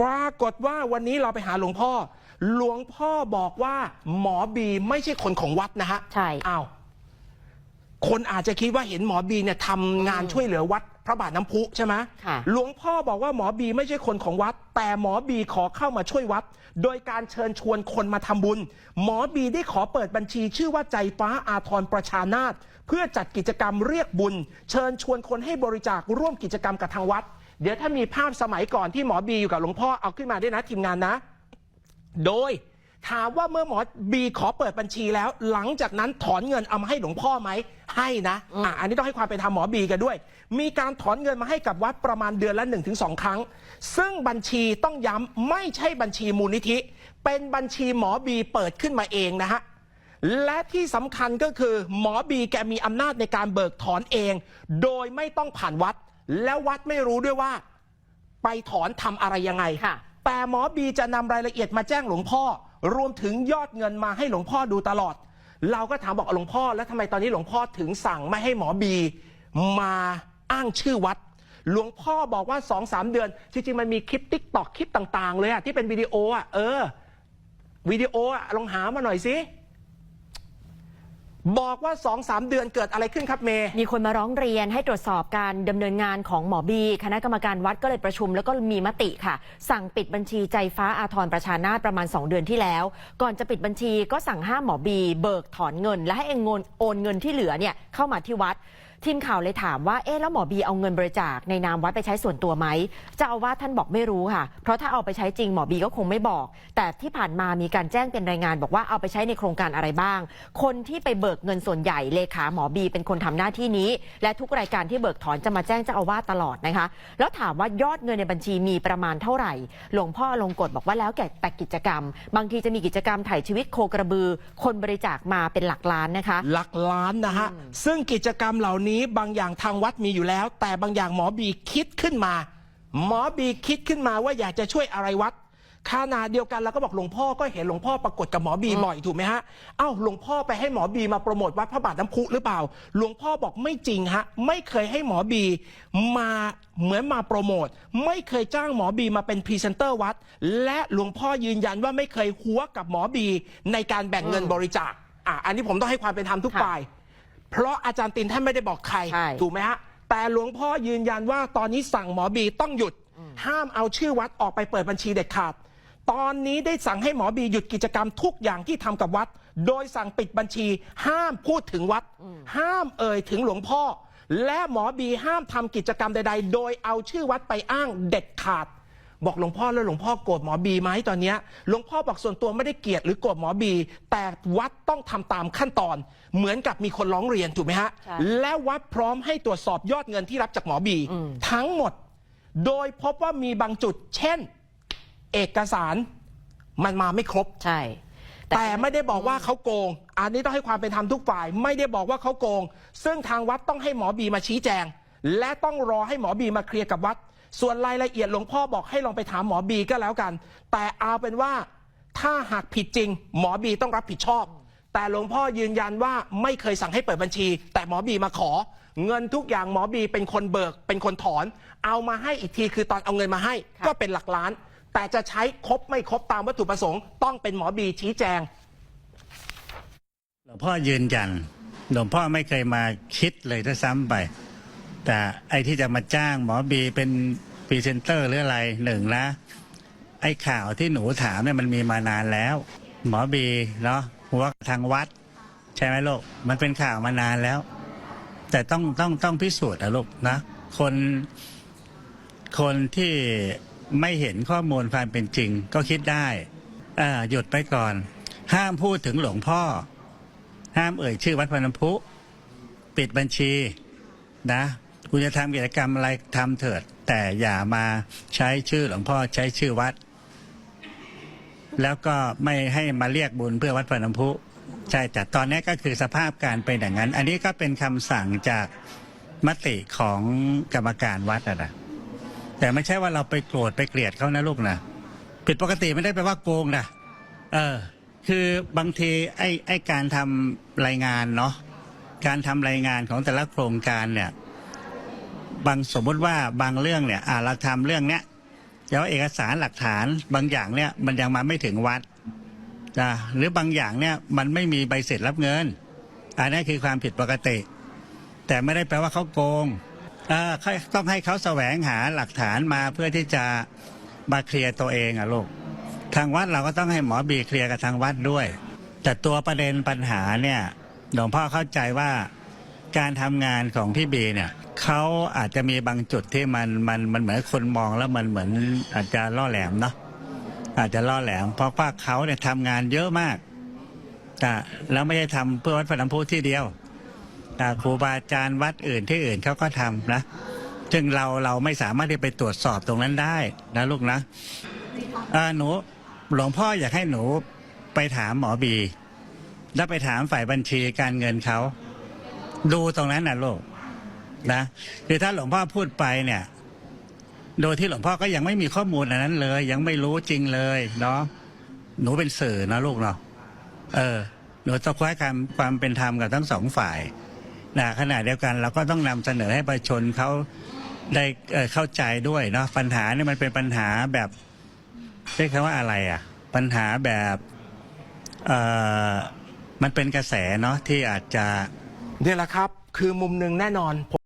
ปรากฏว่าวันนี้เราไปหาหลวงพ่อ หลวงพ่อบอกว่าหมอบีไม่ใช่คนของวัดนะฮะใช่ อ้าวคนอาจจะคิดว่าเห็นหมอบีเนี่ยทำงานช่วยเหลือวัด พระบาทน้ำพุใช่ไหมค่ะ หลวงพ่อบอกว่าหมอบีไม่ใช่คนของวัด แต่หมอบีขอเข้ามาช่วยวัด โดยการเชิญชวนคนมาทำบุญ หมอบีได้ขอเปิดบัญชี ชื่อว่าใจฟ้าอาทรประชานาตเพื่อจัดกิจกรรมเรียกบุญ เชิญชวนคนให้บริจาคร่วมกิจกรรมกับทางวัด เดี๋ยวถ้ามีภาพสมัยก่อนที่หมอบีอยู่กับหลวงพ่อเอาขึ้นมาด้วยนะทีมงานนะ โดยถามว่าเมื่อหมอบีขอเปิดบัญชีแล้ว หลังจากนั้นถอนเงินเอามาให้หลวงพ่อไหมให้นะอะอันนี้ต้องให้ความเป็นธรรมหมอบีกันด้วย มีการถอนเงินมาให้กับวัดประมาณเดือนละ 1-2 ครั้ง ซึ่งบัญชีต้องย้ำไม่ใช่บัญชีมูลนิธิ เป็นบัญชีหมอบีเปิดขึ้นมาเองนะฮะและที่สำคัญก็คือหมอบีแกมีอำนาจในการเบิกถอนเอง โดยไม่ต้องผ่านวัด แล้ววัดไม่รู้ด้วยว่า ไปถอนทำอะไรยังไง ค่ะ แต่หมอบีจะนำรายละเอียดมาแจ้งหลวงพ่อ รวมถึงยอดเงินมาให้หลวงพ่อดูตลอด เราก็ถามบอกหลวงพ่อ แล้วทำไมตอนนี้หลวงพ่อถึงสั่งไม่ให้หมอบี มาอ้างชื่อวัด หลวงพ่อบอกว่า2อสเดือน จริงๆมันมีคลิปติ๊กตอกคลิปต่าง ๆ เลยอะที่เป็นวิดีโออะเออ วิดีโออะลองหามาหน่อยสิ บอกว่า2อสเดือนเกิดอะไรขึ้นครับเมย์ มีคนมาร้องเรียนให้ตรวจสอบการดำเนินงานของหมอบี คณะกรรมการวัดก็เลยประชุมแล้วก็มีมติค่ะ สั่งปิดบัญชีใจฟ้าอาทรประชานาตประมาณ 2 เดือนที่แล้ว ก่อนจะปิดบัญชีก็สั่งห้ามหมอบี เบิกถอนเงิน และให้เองโอนเงินที่เหลือเนี่ยเข้ามาที่วัด ทีมข่าวเลยถามว่า เอ๊ะแล้วหมอบีเอาเงินบริจาคในนามวัดไปใช้ส่วนตัวไหมเจ้าอาวาสท่านบอกไม่รู้ค่ะ เพราะถ้าเอาไปใช้จริงหมอบีก็คงไม่บอก แต่ที่ผ่านมามีการแจ้งเป็นรายงาน บอกว่าเอาไปใช้ในโครงการอะไรบ้าง คนที่ไปเบิกเงินส่วนใหญ่เลขาหมอบี เป็นคนทำหน้าที่นี้ และทุกรายการที่เบิกถอนจะมาแจ้งเจ้าอาวาสตลอดนะคะ แล้วถามว่ายอดเงินในบัญชีมีประมาณเท่าไหร่ หลวงพ่อลงกฎบอกว่าแล้วแต่แต่กิจกรรม บางทีจะมีกิจกรรมถ่ายชีวิตโคกระบือ คนบริจาคมาเป็นหลักล้านนะคะ หลักล้านนะฮะซึ่งกิจกรรมเหล่านี้บางอย่างทางวัดมีอยู่แล้ว แต่บางอย่างหมอบีคิดขึ้นมา หมอบีคิดขึ้นมาว่าอยากจะช่วยอะไรวัดขนาดเดียวกันเราก็บอกหลวงพ่อก็เห็นหลวงพ่อปรากฏกับหมอบีบ่อยถูกไหมฮะ เอ้าหลวงพ่อไปให้หมอบีมาโปรโมทวัดพระบาทน้ำพุหรือเปล่า หลวงพ่อบอกไม่จริงฮะ ไม่เคยให้หมอบีมาเหมือนมาโปรโมท ไม่เคยจ้างหมอบีมาเป็นพรีเซนเตอร์วัด และหลวงพ่อยืนยันว่าไม่เคยหัวกับหมอบีในการแบ่งเงินบริจาค อะอันนี้ผมต้องให้ความเป็นธรรมทุกค่ะฝ่าย เพราะอาจารย์ตินท่านไม่ได้บอกใคร ใช่ ถูกไหมฮะ แต่หลวงพ่อยืนยันว่าตอนนี้สั่งหมอบีต้องหยุด ห้ามเอาชื่อวัดออกไปเปิดบัญชีเด็ดขาด ตอนนี้ได้สั่งให้หมอบีหยุดกิจกรรมทุกอย่างที่ทำกับวัด โดยสั่งปิดบัญชี ห้ามพูดถึงวัด ห้ามเอ่ยถึงหลวงพ่อ และหมอบีห้ามทำกิจกรรมใด ๆ โดยเอาชื่อวัดไปอ้างเด็ดขาด บอกหลวงพ่อแล้วหลวงพ่อโกรธหมอบีไหมตอนเนี้ยหลวงพ่อบอกส่วนตัวไม่ได้เกลียดหรือโกรธหมอบี แต่วัดต้องทำตามขั้นตอน เหมือนกับมีคนร้องเรียนถูกไหมฮะใช่และวัดพร้อมให้ตรวจสอบยอดเงินที่รับจากหมอบีอืมทั้งหมด โดยพบว่ามีบางจุด เช่น เอกสารมันมาไม่ครบใช่แต่ไม่ได้บอกว่าเขาโกง อันนี้ต้องให้ความเป็นธรรมทุกฝ่าย ไม่ได้บอกว่าเขาโกง ซึ่งทางวัดต้องให้หมอบีมาชี้แจง และต้องรอให้หมอบีมาเคลียร์กับวัด ส่วนรายละเอียดหลวงพ่อบอกให้ลองไปถามหมอบีก็แล้วกัน แต่เอาเป็นว่าถ้าหากผิดจริง หมอบีต้องรับผิดชอบ แต่หลวงพ่อยืนยันว่าไม่เคยสั่งให้เปิดบัญชี แต่หมอบีมาขอ เงินทุกอย่างหมอบีเป็นคนเบิก เป็นคนถอน เอามาให้อีกทีคือตอนเอาเงินมาให้ค่ะก็เป็นหลักล้าน แต่จะใช้ครบไม่ครบตามวัตถุประสงค์ต้องเป็นหมอบีชี้แจงหลวงพ่อยืนยันหลวงพ่อไม่เคยมาคิดเลยถ้าซ้ำไป แต่ไอ้ที่จะมาจ้างหมอบีเป็นพรีเซนเตอร์หรืออะไรหนึ่งนะ ไอ้ข่าวที่หนูถามเนี่ยมันมีมานานแล้ว หมอบีเนาะหัวทางวัด ใช่ไหมลูกมันเป็นข่าวมานานแล้ว แต่ต้องต้องต้องพิสูจน์นะลูกนะ คนคนที่ไม่เห็นข้อมูลความเป็นจริง ก็คิดได้อ่าหยุดไปก่อน ห้ามพูดถึงหลวงพ่อ ห้ามเอ่ยชื่อวัดพระน้ำพุ ปิดบัญชีนะ คุณจะทำกิจกรรมอะไรทำเถิด แต่อย่ามาใช้ชื่อหลวงพ่อใช้ชื่อวัด แล้วก็ไม่ให้มาเรียกบุญเพื่อวัดพระน้ำพุใช่แต่ตอนนี้ก็คือสภาพการเป็นอย่างนั้น อันนี้ก็เป็นคำสั่งจากมติของกรรมการวัดนะแต่ไม่ใช่ว่าเราไปโกรธไปเกลียดเขานะลูกนะผิดปกติไม่ได้แปลว่าโกงนะเออ คือบางทีไอ้ไอ้การทำรายงานเนาะการทำรายงานของแต่ละโครงการเนี่ย บางสมมติว่าบางเรื่องเนี่ยอ่าเราทำเรื่องเนี้ยแต่ว่าเอกสารหลักฐานบางอย่างเนี่ยมันยังมาไม่ถึงวัดนะหรือบางอย่างเนี่ยมันไม่มีใบเสร็จรับเงิน อันนี้คือความผิดปกติ แต่ไม่ได้แปลว่าเขาโกงเออต้องให้เขาแสวงหาหลักฐานมาเพื่อที่จะมาเคลียร์ตัวเองอะลูกทางวัดเราก็ต้องให้หมอบีเคลียร์กับทางวัดด้วย แต่ตัวประเด็นปัญหาเนี่ยหลวงพ่อเข้าใจว่า การทำงานของพี่บีเนี่ยเขาอาจจะมีบางจุดที่มันมันมันเหมือนคนมองแล้วมันเหมือนอาจจะล่อแหลมเนาะอาจจะล่อแหลม เพราะว่าเขาเนี่ยทำงานเยอะมากแต่แล้วไม่ได้ทำเพื่อวัดพระน้ำพุที่เดียวแต่ครูบาอาจารย์วัดอื่นที่อื่นเขาก็ทำนะซึ่งเราเราไม่สามารถที่ไปตรวจสอบตรงนั้นได้นะลูกนะอ่าหนูหลวงพ่ออยากให้หนูไปถามหมอบี แล้วไปถามฝ่ายบัญชีการเงินเขา ดูตรงนั้นนะลูกนะคือถ้าหลวงพ่อพูดไปเนี่ย โดยที่หลวงพ่อก็ยังไม่มีข้อมูลอันนั้นเลย ยังไม่รู้จริงเลยเนาะหนูเป็นสื่อนะลูกเนาะเออ หนูต้องคว้าความความเป็นธรรมกับทั้งสองฝ่ายนะขณะเดียวกันเราก็ต้องนำเสนอให้ประชาชนเขาได้เเข้าใจด้วยเนาะปัญหาเนี่ยมันเป็นปัญหาแบบเรียกคำว่าอะไรอะ ปัญหาแบบเออมันเป็นกระแสเนาะที่อาจจะ นี่แหละครับ คือมุมหนึ่งแน่นอน